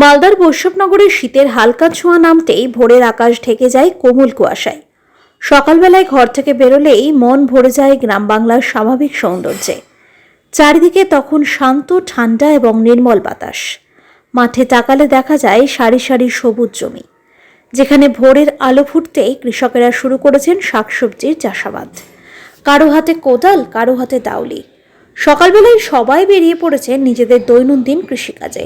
মালদার বৈষ্ণবনগরের শীতের হালকা ছোঁয়া নামতেই ভোরের আকাশ ঢেকে যায় কোমল কুয়াশায়। সকালবেলায় ঘর থেকে বেরোলেই মন ভরে যায় গ্রাম বাংলার স্বাভাবিক সৌন্দর্যে। চারিদিকে তখন শান্ত, ঠান্ডা এবং নির্মল বাতাস। মাঠে তাকালে দেখা যায় সারি সারি সবুজ জমি, যেখানে ভোরের আলো ফুটতেই কৃষকেরা শুরু করেছেন শাকসবজির চাষাবাদ। কারও হাতে কোদাল, কারও হাতে দাউলি। সকালবেলায় সবাই বেরিয়ে পড়েছে নিজেদের দৈনন্দিন কৃষিকাজে।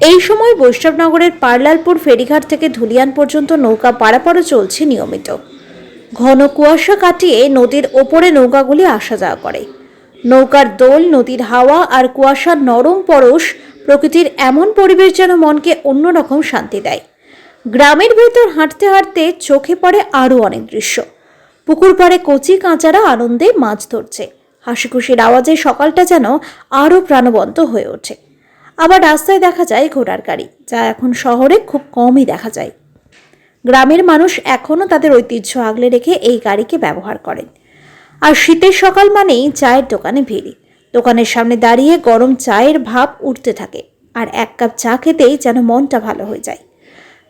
এই সময় বৈষ্ণবনগরের পার্লালপুর ফেরিঘাট থেকে ধুলিয়ান পর্যন্ত নৌকা পারাপারও চলছে নিয়মিত। ঘন কুয়াশা কাটিয়ে নদীর ওপরে নৌকাগুলি আসা যাওয়া করে। নৌকার দোল, নদীর হাওয়া আর কুয়াশার নরম পরশ প্রকৃতির এমন পরিবেশ যেন মনকে অন্যরকম শান্তি দেয়। গ্রামের ভেতর হাঁটতে হাঁটতে চোখে পড়ে আরও অনেক দৃশ্য। পুকুর পাড়ে কচি কাঁচারা আনন্দে মাছ ধরছে। হাসি খুশির আওয়াজে সকালটা যেন আরও প্রাণবন্ত হয়ে ওঠে। আবার রাস্তায় দেখা যায় ঘোড়ার গাড়ি, যা এখন শহরে খুব কমই দেখা যায়। গ্রামের মানুষ এখনও তাদের ঐতিহ্য আগলে রেখে এই গাড়িকে ব্যবহার করেন। আর শীতের সকাল মানেই চায়ের দোকানে ভিড়। দোকানের সামনে দাঁড়িয়ে গরম চায়ের ভাব উঠতে থাকে, আর এক কাপ চা খেতেই যেন মনটা ভালো হয়ে যায়।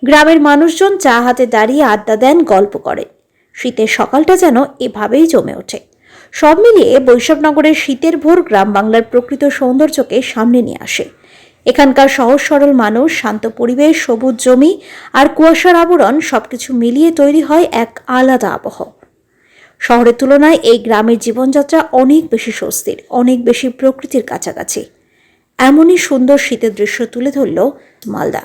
গ্রামের মানুষজন চা হাতে দাঁড়িয়ে আড্ডা দেন, গল্প করেন। শীতের সকালটা যেন এভাবেই জমে ওঠে। সব মিলিয়ে বৈষ্ণবনগরের শীতের ভোর গ্রাম বাংলার প্রকৃত সৌন্দর্যকে সামনে নিয়ে আসে। এখানকার সহজ সরল মানুষ, শান্ত পরিবেশ, সবুজ জমি আর কুয়াশার আবরণ সবকিছু মিলিয়ে তৈরি হয় এক আলাদা আবহ শহরের তুলনায় এই গ্রামের জীবনযাত্রা অনেক বেশি স্বস্তির, অনেক বেশি প্রকৃতির কাছাকাছি এমনই সুন্দর শীতের দৃশ্য তুলে ধরল মালদা